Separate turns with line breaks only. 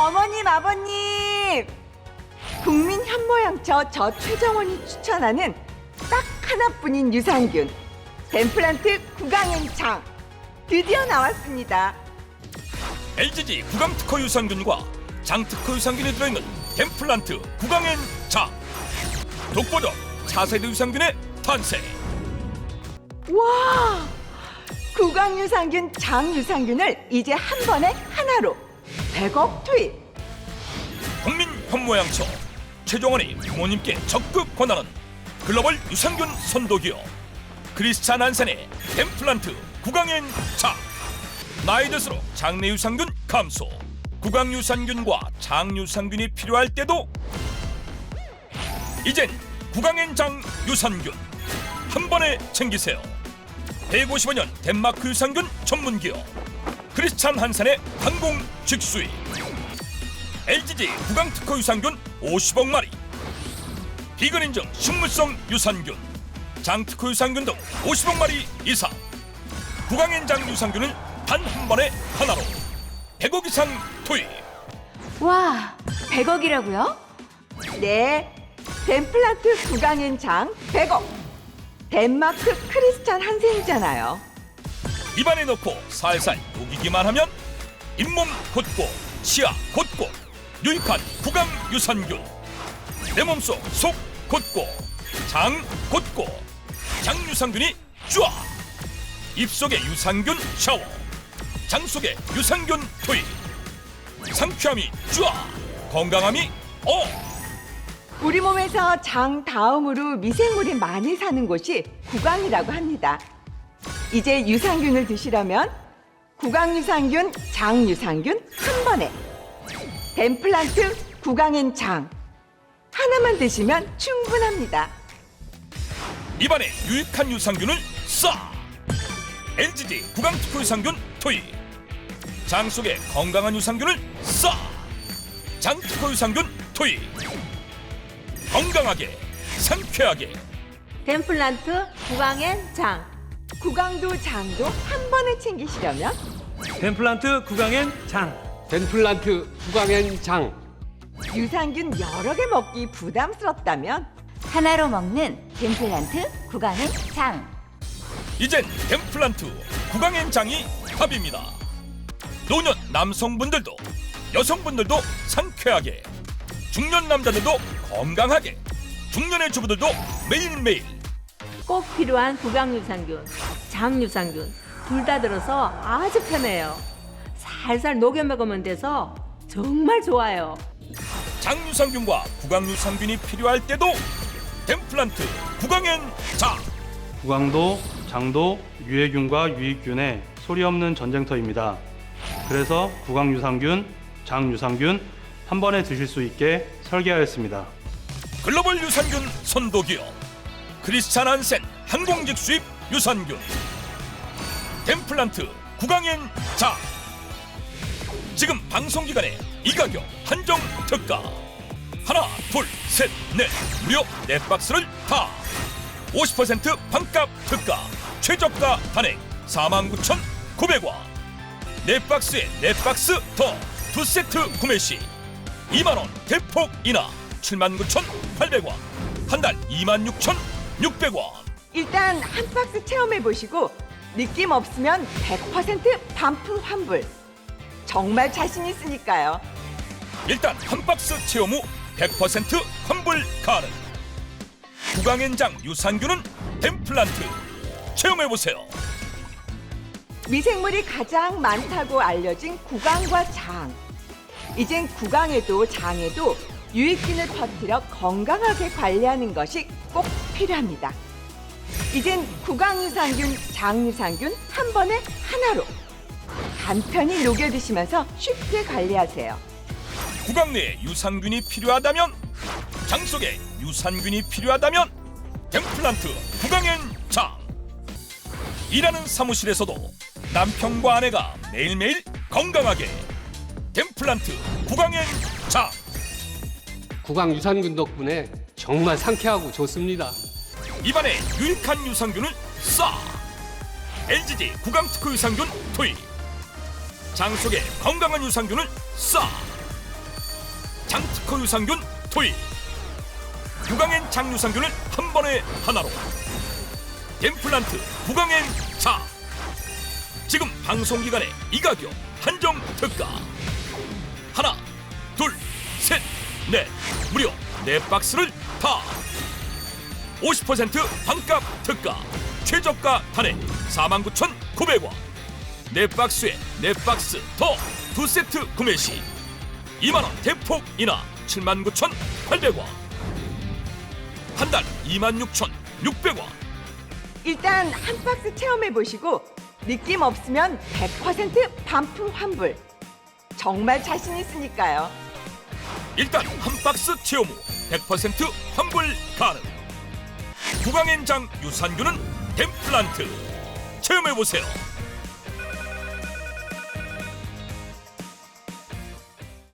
어머님, 아버님! 국민 현모양처 저 최정원이 추천하는 딱 하나뿐인 유산균 덴플란트 구강행창 드디어 나왔습니다.
LGG 구강 특허 유산균과 장 특허 유산균이 들어있는 덴플란트 구강엔 장 독보적 차세대 유산균의 탄생
와! 구강 유산균, 장 유산균을 이제 한 번에 하나로 100억 투입.
국민 현모양처 최종원이 부모님께 적극 권하는 글로벌 유산균 선도기업 크리스찬 한산의 덴플란트 구강엔 장 나이 들수록 장내 유산균 감소. 구강 유산균과 장 유산균이 필요할 때도 이젠 구강엔 장 유산균 한 번에 챙기세요. 150여 년 덴마크 유산균 전문기업 크리스찬 한산의 항공 직수입 LGG 구강 특허 유산균 50억 마리 비건 인증 식물성 유산균 장 특허 유산균 등 50억 마리 이상 구강엔장 유산균을 단 한 번에 하나로 100억 이상 투입
와, 100억이라고요?
네, 덴플란트 구강행창 100억. 덴마크 크리스찬 한센이잖아요.
입안에 넣고 살살 녹이기만 하면 잇몸 곳곳 치아 곳곳 유익한 구강 유산균 내 몸속 속 곳곳 장 곳곳 장 유산균이 쫙 입속에 유산균 샤워 장 속에 유산균 투입 상쾌함이 쫙 건강함이 어
우리 몸에서 장 다음으로 미생물이 많이 사는 곳이 구강이라고 합니다. 이제 유산균을 드시려면 구강 유산균, 장 유산균 한 번에 덴플란트 구강엔 장 하나만 드시면 충분합니다.
입안에 유익한 유산균을 싹 LGD 구강특허 유산균 투입 장 속에 건강한 유산균을 싹 장특허 유산균 투입 건강하게 상쾌하게!
덴플란트 구강엔 장
구강도 장도 한 번에 챙기시려면?
덴플란트 구강엔 장.
덴플란트 구강엔 장.
유산균 여러 개 먹기 부담스럽다면?
하나로 먹는 덴플란트 구강행 장.
이젠 덴플란트 구강엔 장이 답입니다. 노년 남성분들도 여성분들도 상쾌하게 중년 남자들도 건강하게 중년의 주부들도 매일매일.
꼭 필요한 구강 유산균, 장 유산균 둘 다 들어서 아주 편해요. 살살 녹여 먹으면 돼서 정말 좋아요.
장유산균과 구강유산균이 필요할 때도 덴플란트 구강엔장
구강도 장도 유해균과 유익균의 소리 없는 전쟁터입니다. 그래서 구강유산균, 장유산균 한 번에 드실 수 있게 설계하였습니다.
글로벌 유산균 선도기업 크리스찬 한센 항공직 수입 유산균 덴플란트 구강엔 장 지금 방송 기간에 이 가격 한정 특가. 하나 둘셋넷. 무려 네 박스를 다 50% 반값 특가. 최저가 단액 49,900원. 네 박스에 네 박스 더 두 세트 구매 시 2만 원 대폭 인하 79,800원. 한 달 26,600원.
일단 한 박스 체험해 보시고 느낌 없으면 100% 반품 환불. 정말 자신 있으니까요.
일단 한 박스 체험 후 100% 환불 가능 구강엔장 유산균은 덴플란트 체험해 보세요
미생물이 가장 많다고 알려진 구강과 장. 이젠 구강에도 장에도 유익균을 퍼뜨려 건강하게 관리하는 것이 꼭 필요합니다. 이젠 구강유산균, 장유산균 한 번에 하나로 간편히 녹여 드시면서 쉽게 관리하세요.
구강 내에 유산균이 필요하다면 장 속에 유산균이 필요하다면 덴플란트 구강엔 장 일하는 사무실에서도 남편과 아내가 매일매일 건강하게 덴플란트 구강엔 장
구강 유산균 덕분에 정말 상쾌하고 좋습니다.
입안에 유익한 유산균을 싹 LGG 구강 특허 유산균 투입 장 속에 건강한 유산균을 싹 스피커 유산균 토이 구강엔 장 유산균을 한 번에 하나로! 임플란트 구강엔 장 지금 방송 기간에 이 가격 한정 특가! 하나 둘 셋 넷! 무려 네 박스를 다 50% 반값 특가. 최저가 단액 49,900원. 네 박스에 네 박스 더 두 세트 구매 시 2만원 대폭 인하 79,800원. 한 달 26,600원.
일단 한 박스 체험해 보시고 느낌 없으면 100% 반품 환불. 정말 자신 있으니까요.
일단 한 박스 체험 후 100% 환불 가능 구강엔장 유산균은 덴플란트. 체험해보세요